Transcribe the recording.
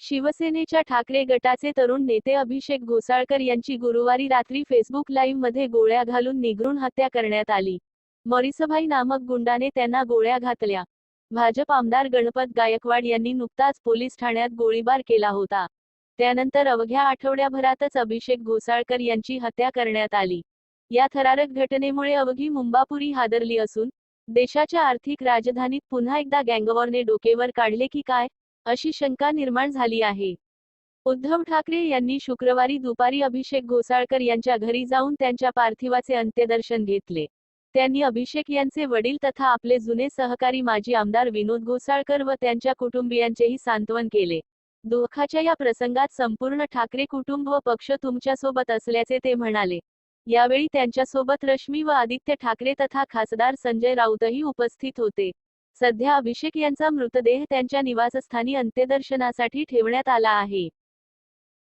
शिवसेनेच्या ठाकरे गटाचे तरुण नेते अभिषेक घोसाळकर यांची गुरुवारी रात्री फेसबुक लाईव्हमध्ये गोळ्या घालून निगरून हत्या करण्यात आली. मरिसभाई नामक गुंडाने त्यांना गोळ्या घातल्या. भाजप आमदार गणपत गायकवाड यांनी नुकताच पोलीस ठाण्यात गोळीबार केला होता. त्यानंतर अवघ्या आठवड्याभरातच अभिषेक घोसाळकर यांची हत्या करण्यात आली. या थरारक घटनेमुळे अवघी मुंबापुरी हादरली असून देशाच्या आर्थिक राजधानीत पुन्हा एकदा गँगवॉरने डोकेवर काढले की काय? अशी शंका निर्माण झाली आहे. उद्धव ठाकरे यांनी शुक्रवारी दुपारी अभिषेक घोसाळकर यांच्या घरी जाऊन त्यांच्या पार्थिवाचे अंत्यदर्शन घेतले. त्यांनी अभिषेक यांचे वडील तथा आपले जुने सहकारी माजी आमदार विनोद घोसाळकर व त्यांच्या कुटुंबियांचेही सांत्वन केले. दुःखाच्या या प्रसंगात संपूर्ण ठाकरे कुटुंब व पक्ष तुमच्यासोबत असल्याचे ते म्हणाले. यावेळी त्यांच्यासोबत रश्मी व आदित्य ठाकरे तथा खासदार संजय राऊतही उपस्थित होते. सध्या अभिषेक यांचा मृतदेह त्यांच्या निवासस्थानी अंत्यदर्शनासाठी ठेवण्यात आला आहे.